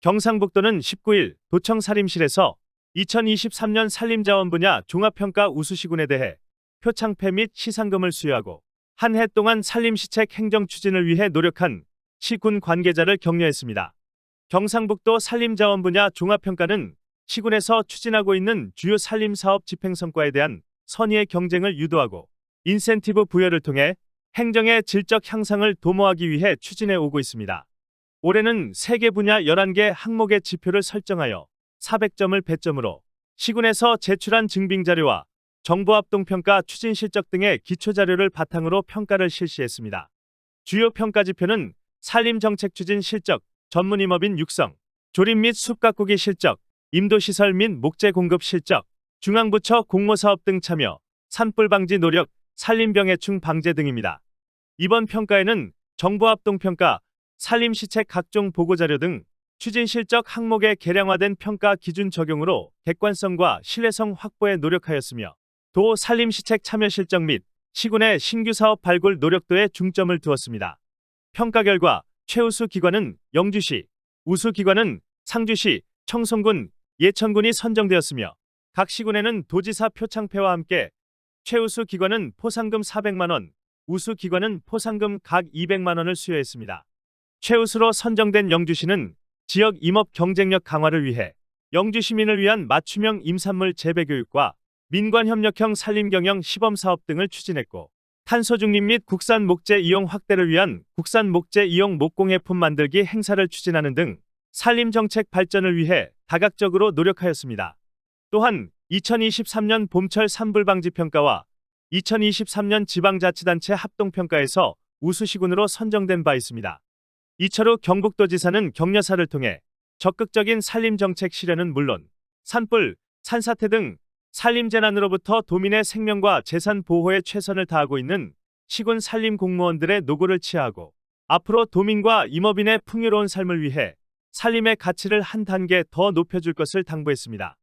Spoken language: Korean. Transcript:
경상북도는 19일 도청 살림실에서 2023년 산림자원 분야 종합평가 우수시군에 대해 표창패 및 시상금을 수여하고 한 해 동안 산림시책 행정 추진을 위해 노력한 시군 관계자를 격려했습니다. 경상북도 산림자원 분야 종합평가는 시군에서 추진하고 있는 주요 산림사업 집행 성과에 대한 선의의 경쟁을 유도하고 인센티브 부여를 통해 행정의 질적 향상을 도모하기 위해 추진해 오고 있습니다. 올해는 세개 분야 11개 항목의 지표를 설정하여 400점을 배점으로 시군에서 제출한 증빙 자료와 정보합동평가 추진 실적 등의 기초 자료를 바탕으로 평가를 실시했습니다. 주요 평가 지표는 산림 정책 추진 실적, 전문임업인 육성, 조립 및 숲가꾸기 실적, 임도시설 및 목재 공급 실적, 중앙부처 공모사업 등 참여, 산불 방지 노력, 산림병해충 방제 등입니다. 이번 평가에는 정보합동평가, 산림 시책 각종 보고자료 등 추진 실적 항목의 개량화된 평가 기준 적용으로 객관성과 신뢰성 확보에 노력하였으며 도 산림 시책 참여 실적 및 시군의 신규 사업 발굴 노력도에 중점을 두었습니다. 평가 결과 최우수 기관은 영주시, 우수 기관은 상주시, 청송군, 예천군이 선정되었으며 각 시군에는 도지사 표창패와 함께 최우수 기관은 포상금 400만 원, 우수 기관은 포상금 각 200만 원을 수여했습니다. 최우수로 선정된 영주시는 지역 임업 경쟁력 강화를 위해 영주 시민을 위한 맞춤형 임산물 재배 교육과 민관 협력형 산림 경영 시범 사업 등을 추진했고 탄소 중립 및 국산 목재 이용 확대를 위한 국산 목재 이용 목공예품 만들기 행사를 추진하는 등 산림 정책 발전을 위해 다각적으로 노력하였습니다. 또한 2023년 봄철 산불 방지 평가와 2023년 지방자치단체 합동평가에서 우수시군으로 선정된 바 있습니다. 이철우 경북도지사는 격려사를 통해 적극적인 산림정책 실현은 물론 산불, 산사태 등 산림재난으로부터 도민의 생명과 재산 보호에 최선을 다하고 있는 시군 산림 공무원들의 노고를 치하하고 앞으로 도민과 임업인의 풍요로운 삶을 위해 산림의 가치를 한 단계 더 높여줄 것을 당부했습니다.